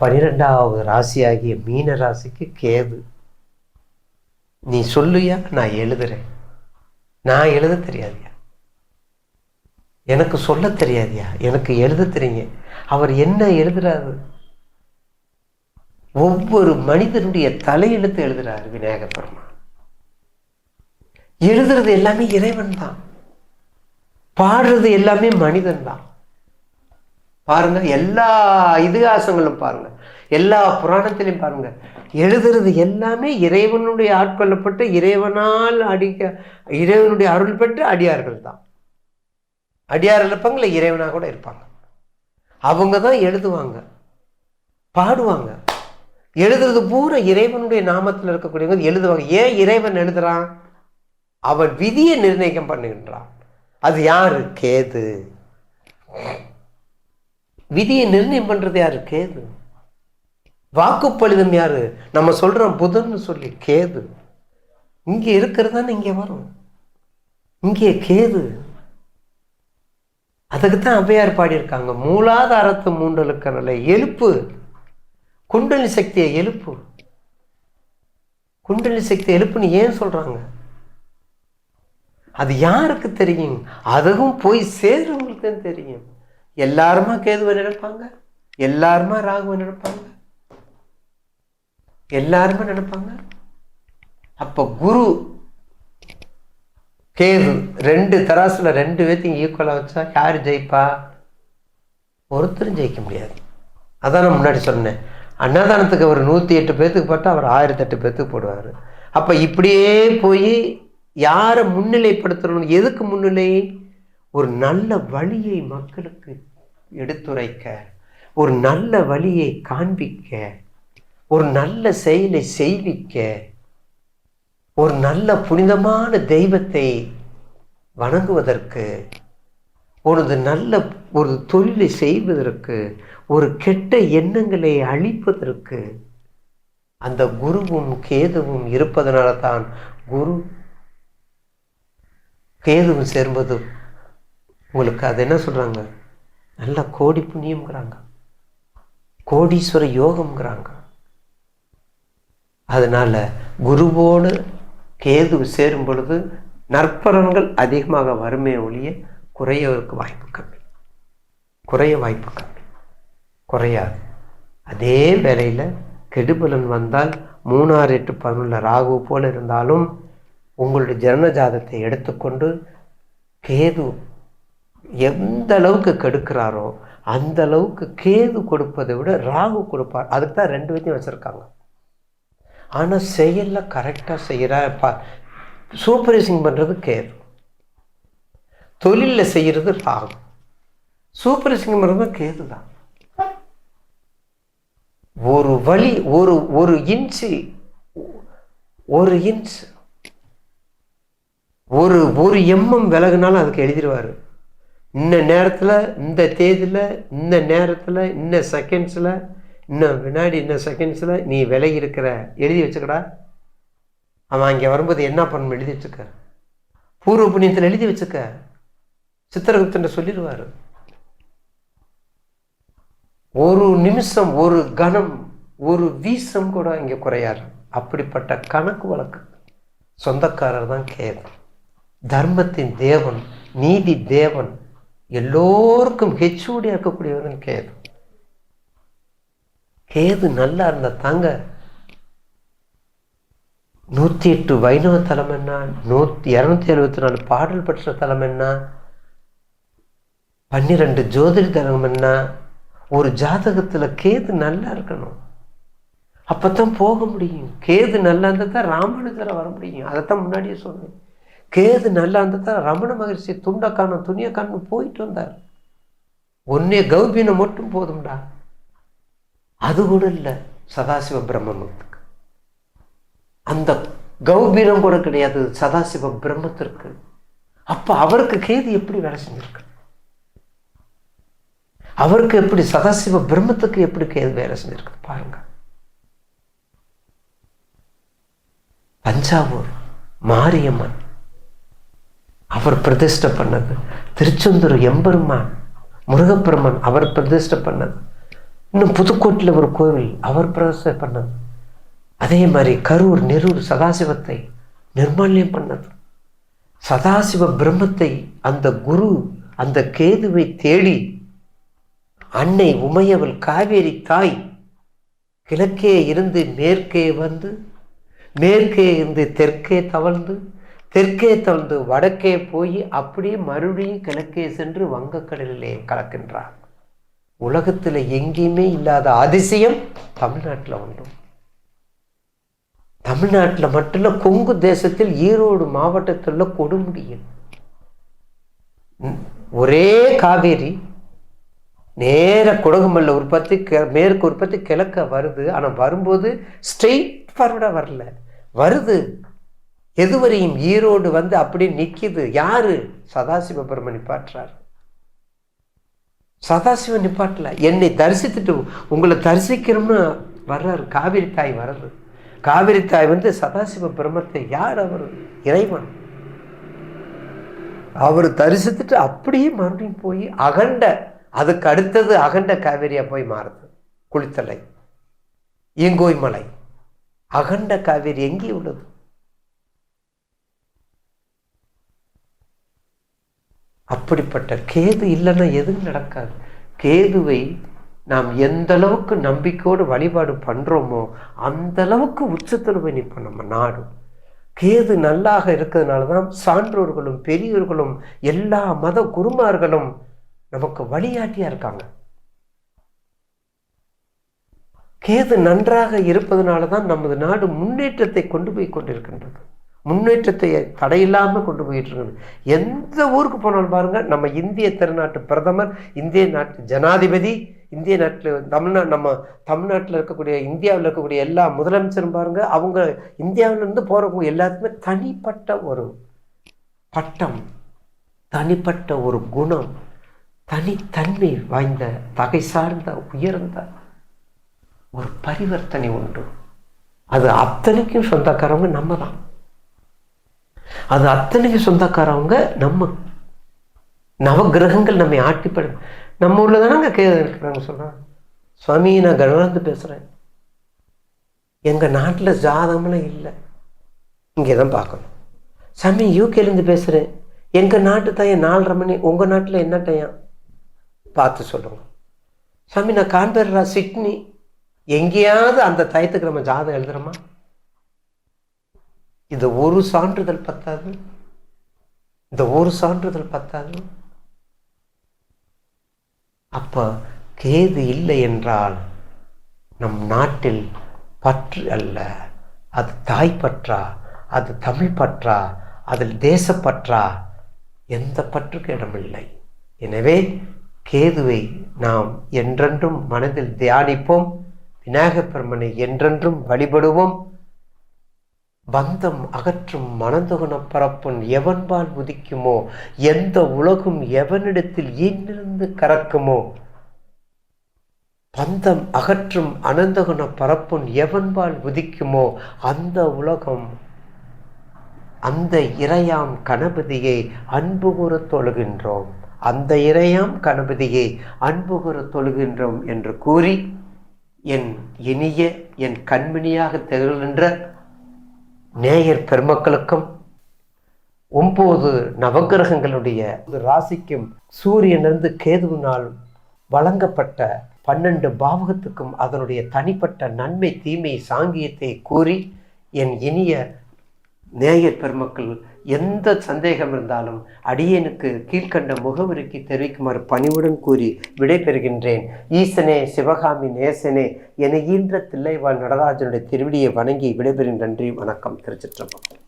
பனிரெண்டாவது ராசியாகிய மீன ராசிக்கு கேது. நீ சொல்லுயா நான் எழுதுறேன். நான் எழுத தெரியாதியா? எனக்கு சொல்ல தெரியாதியா? எனக்கு எழுத தெரியுங்க. அவர் என்ன எழுதுறாரு? ஒவ்வொரு மனிதனுடைய தலையெழுத்து எழுதுறாரு விநாயக எழுதுறது எல்லாமே இறைவன் தான். பாடுறது எல்லாமே மனிதன் தான். பாருங்க எல்லா இதிகாசங்களும் பாருங்க. எல்லா புராணத்திலையும் பாருங்க. எழுதுறது எல்லாமே இறைவனுடைய ஆட்கொள்ளப்பட்டு இறைவனால் அடிக்க இறைவனுடைய அருள் பெற்று அடியார்கள் தான். அடியார் இருப்பாங்கள இறைவனாக கூட இருப்பாங்க. அவங்க தான் எழுதுவாங்க. பாடுவாங்க. எழுதுறது பூரா இறைவனுடைய நாமத்தில் இருக்கக்கூடியவங்க எழுதுவாங்க. ஏன் இறைவன் எழுதுறான்? அவன் விதியை நிர்ணயம் பண்ணுகின்றான். அது யாரு? கேது. விதியை நிர்ணயம் பண்ணுறது யார்? கேது. வாக்குப்பளிதம் யார்? நம்ம சொல்கிறோம் புதன்னு சொல்லி கேது. இங்கே இருக்கிறது தானே வரும். இங்கே கேது. அதுக்கு தான் ஔவையார் பாடியிருக்காங்க. மூலாதாரத்து மூண்டலுக்க நிலை எழுப்பு. குண்டலி சக்தியை எழுப்பு. குண்டலி சக்தி எழுப்புன்னு ஏன் சொல்கிறாங்க அது யாருக்கு தெரியும்? அதுவும் போய் சேருவங்களுக்கு தான் தெரியும். எல்லாருமா கேதுவை நினைப்பாங்க? எல்லாருமா ராகுவை நினைப்பாங்க? எல்லாருமே நினைப்பாங்க? அப்போ குரு கேது ரெண்டு தராசுல ரெண்டு பேர்த்தையும் ஈக்குவலாக வச்சா யார் ஜெயிப்பா? ஒருத்தரும் ஜெயிக்க முடியாது. அதான் நான் முன்னாடி சொன்னேன். அன்னதானத்துக்கு அவர் நூற்றி எட்டு பேர்த்துக்கு போட்டால் அவர் ஆயிரத்தி எட்டு பேர்த்துக்கு போடுவார். அப்போ இப்படியே போய் யாரை முன்னிலைப்படுத்தணும் எதுக்கு முன்னிலை? ஒரு நல்ல வழியை மக்களுக்கு எடுத்துரைக்க ஒரு நல்ல வழியை காண்பிக்க ஒரு நல்ல செயலை செய்விக்க ஒரு நல்ல புனிதமான தெய்வத்தை வணங்குவதற்கு ஒரு நல்ல ஒரு தொழிலை செய்வதற்கு ஒரு கெட்ட எண்ணங்களை அழிப்பதற்கு அந்த குருவும் கேதுவும் இருப்பதனால தான் குரு கேதுவும் சேர்ந்ததும் உங்களுக்கு அது என்ன சொல்கிறாங்க நல்ல கோடி புண்ணியம்ங்கிறாங்க. கோடீஸ்வர யோகம்ங்கிறாங்க. அதனால் குருவோடு கேது சேரும் பொழுது நற்பலன்கள் அதிகமாக வருமே ஒழிய குறையவருக்கு வாய்ப்பு கம்மி. குறைய வாய்ப்பு கம்மி. குறையாது. அதே வேளையில் கெடுபலன் வந்தால் மூணாறு எட்டு பதினொன்றில் ராகு போல் இருந்தாலும் உங்களுடைய ஜனன ஜாதத்தை எடுத்துக்கொண்டு கேது எந்த அளவுக்கு கெடுக்கிறாரோ அந்த அளவுக்கு கேது கொடுப்பதை விட ராகு கொடுப்பார். அதுக்கு தான் ரெண்டு விதையும் வச்சுருக்காங்க. ஆனால் செயலில் கரெக்டாக செய்கிறா பா சூப்பர்வைசிங் பண்ணுறது கேது. தொழிலில் செய்கிறது ராகு. சூப்பர்வைசிங் பண்ணுறது கேது தான். ஒரு வழி ஒரு ஒரு இன்ச்சு ஒரு இன்ச் ஒரு ஒரு எம்எம் விலகுனாலும் அதுக்கு எழுதிடுவார். இந்த நேரத்தில் இந்த தேதியில் இந்த நேரத்தில் இந்த செகண்ட்ஸில் இன்னும் வினாடி இன்னும் செகண்ட்ஸில் நீ விலகி இருக்கிற எழுதி வச்சுக்கடா. அவன் அங்கே வரும்போது என்ன பண்ணணும் எழுதி வச்சுக்க. பூர்வ புண்ணியத்தில் எழுதி வச்சுக்க. சித்திரகுப்தன் சொல்லிடுவார். ஒரு நிமிஷம் ஒரு கணம் ஒரு வீசம் கூட இங்கே குறையாரு அப்படிப்பட்ட கணக்கு வழக்கு. சொந்தக்காரர் தான் கேதம் தர்மத்தின் தேவன் நீதி தேவன். எல்லோருக்கும் ஹெச்ஓடியாக இருக்கக்கூடியவன் கேது. கேது நல்லா இருந்த தாங்க. நூற்றி எட்டு வைணவ தலம் என்ன? நூற்றி இரநூத்தி எழுபத்தி நாலு பாடல் பெற்ற தலம் என்ன? பன்னிரெண்டு ஜோதிட தலம் என்ன? ஒரு ஜாதகத்தில் கேது நல்லா இருக்கணும். அப்பதான் போக முடியும். கேது நல்லா இருந்தால் தான் ராமானுஜரை வர முடியும். அதைத்தான் முன்னாடியே சொன்னேன். கேது நல்லா இருந்தால் ரமண மகரிஷி துண்டை காணும் துணியை காணும் போயிட்டு வந்தார். ஒன்னே கௌபீனம் மட்டும் போதும்டா. அது கூட இல்லை சதாசிவ பிரம்மத்துக்கு. அந்த கௌபீனம் கூட கிடையாது சதாசிவ பிரம்மத்திற்கு. அப்ப அவருக்கு கேது எப்படி வேலை செஞ்சிருக்கு? அவருக்கு எப்படி சதாசிவ பிரம்மத்துக்கு எப்படி கேது வேலை செஞ்சிருக்கு பாருங்க. தஞ்சாவூர் மாரியம்மன். அவர் பிரதிஷ்டை பண்ணது. திருச்செந்தூர் எம்பெருமான் முருகப்பெருமான் அவர் பிரதிஷ்டை பண்ணது. இன்னும் புதுக்கோட்டையில் ஒரு கோவில் அவர் பிரதிஷ்டை பண்ணது. அதே மாதிரி கரூர் நெரூர் சதாசிவத்தை நிர்மால்யம் பண்ணது. சதாசிவ பிரம்மத்தை அந்த குரு அந்த கேதுவை தேடி அன்னை உமையவள் காவேரி தாய் கிழக்கே இருந்து மேற்கே வந்து மேற்கே இருந்து தெற்கே தவழ்ந்து தெற்கே தொடர்ந்து வடக்கே போய் அப்படியே மறுபடியும் கிழக்கே சென்று வங்கக்கடலிலே கலக்கின்றார். உலகத்தில் எங்கேயுமே இல்லாத அதிசயம் தமிழ்நாட்டில் உண்டு. தமிழ்நாட்டில் மட்டும் இல்லை கொங்கு தேசத்தில் ஈரோடு மாவட்டத்தில் உள்ள கொடுமுடியில். ஒரே காவேரி நேர குடகுமல்ல உற்பத்தி மேற்கு உற்பத்தி கிழக்க வருது. ஆனால் வரும்போது ஸ்ட்ரெயிட் ஃபார்வர்டாக வரல. வருது. எதுவரையும் ஈரோடு வந்து அப்படியே நிற்கிது யாரு? சதாசிவ பெருமன் நிப்பாட்டுறாரு. சதாசிவன் நிப்பாட்டல. என்னை தரிசித்துட்டு உங்களை தரிசிக்கணும்னு வர்றாரு. காவிரி தாய் வர்றது. காவிரி தாய் வந்து சதாசிவ பிரம்மத்தை யார் அவர்? இறைவன். அவர் தரிசித்துட்டு அப்படியே மறுபடியும் போய் அகண்ட அதுக்கு அடுத்தது அகண்ட காவேரியா போய் மாறுது. குளித்தலை. ஈங்கோய் மலை அகண்ட காவேரி எங்கே உள்ளது? அப்படிப்பட்ட கேது இல்லைன்னா எதுவும் நடக்காது. கேதுவை நாம் எந்த அளவுக்கு நம்பிக்கையோடு வழிபாடு பண்ணுறோமோ அந்த அளவுக்கு உச்சத்தில் போய் நிற்போம் நம்ம நாடு. கேது நல்லாக இருக்கிறதுனால தான் சான்றோர்களும் பெரியோர்களும் எல்லா மத குருமார்களும் நமக்கு வழியாட்டியாக இருக்காங்க. கேது நன்றாக இருப்பதனால தான் நமது நாடு முன்னேற்றத்தை கொண்டு போய் கொண்டிருக்கின்றது. முன்னேற்றத்தை தடையில்லாமல் கொண்டு போயிட்டு இருக்கணும் எந்த ஊருக்கு போனாலும் பாருங்கள் நம்ம இந்திய திருநாட்டு பிரதமர் இந்திய நாட்டு ஜனாதிபதி இந்திய நாட்டில் தமிழ்நா நம்ம தமிழ்நாட்டில் இருக்கக்கூடிய இந்தியாவில் இருக்கக்கூடிய எல்லா முதலமைச்சரும் பாருங்கள் அவங்க இந்தியாவிலேருந்து போகிறவங்க எல்லாத்துக்குமே தனிப்பட்ட ஒரு பட்டம் தனிப்பட்ட ஒரு குணம் தனித்தன்மை வாய்ந்த தகை சார்ந்த உயர்ந்த ஒரு பரிவர்த்தனை உண்டு. அது அத்தனைக்கும் சொந்தக்காரவங்க நம்ம தான் அது அத்தனைக்கு சொந்தக்காரவங்க நம்ம. நவகிரகங்கள் நம்மை ஆட்டிப்படும் நம்ம ஊரில் தானே அங்கே கேது இருக்கிறாங்க சொல்கிறாங்க சுவாமி நான் கணவந்து பேசுகிறேன் எங்கள் நாட்டில் ஜாதகம்லாம் இல்லை. இங்கே தான் பார்க்கணும். சாமி யூகேலேருந்து பேசுகிறேன் எங்கள் நாட்டு டைம் நாலரை மணி? உங்கள் நாட்டில் என்ன டைம்? பார்த்து சொல்லுங்க. சாமி நான் கான்பெர்ரா சிட்னி. எங்கேயாவது அந்த டயத்துக்கு நம்ம ஜாதகம் எழுதுறோமா? இந்த ஒரு சான்றிதழ் பத்தாது? இந்த ஒரு சான்றிதழ் பத்தாது? அப்போ கேது இல்லை என்றால் நம் நாட்டில் பற்று அல்ல. அது தாய் பற்றா? அது தமிழ் பற்றா? அதில் தேசப்பற்றா எந்த பற்றுக்கு இடமில்லை. எனவே கேதுவை நாம் என்றென்றும் மனதில் தியானிப்போம். விநாயகப் பெருமனை என்றென்றும் வழிபடுவோம். பந்தம் அகற்றும் மனதுகுண பரப்பன் எவன்பால் உதிக்குமோ? எந்த உலகும் எவனிடத்தில் ஈன்றிருந்து கறக்குமோ? பந்தம் அகற்றும் அனந்தகுண பரப்புன் எவன்பால் உதிக்குமோ? அந்த உலகம் அந்த இறையாம் கணபதியை அன்பு கூற தொழுகின்றோம். அந்த இறையாம் கணபதியை அன்பு கூற தொழுகின்றோம் என்று கூறி என் இனிய என் கண்மணியாக திகழ்கின்ற நேயர் பெருமக்களுக்கும் ஒம்பது நவக்கிரகங்களுடைய ராசிக்கும் சூரியனிலிருந்து கேதுவினால் வழங்கப்பட்ட பன்னெண்டு பாவகத்துக்கும் அதனுடைய தனிப்பட்ட நன்மை தீமை சாங்கியத்தை கூறி என் இனிய நேயர் பெருமக்கள் எந்த சந்தேகம் இருந்தாலும் அடியேனுக்கு கீழ்கண்ட முகவரிக்கு தெரிவிக்குமாறு பணிவுடன் கூறி விடைபெறுகின்றேன். ஈசனே சிவகாமி நேசனே என ஈன்ற தில்லைவாழ் நடராஜனுடைய திருவிடியை வணங்கி விடைபெறும் நன்றி வணக்கம் திருச்சிற்றம்பலம்.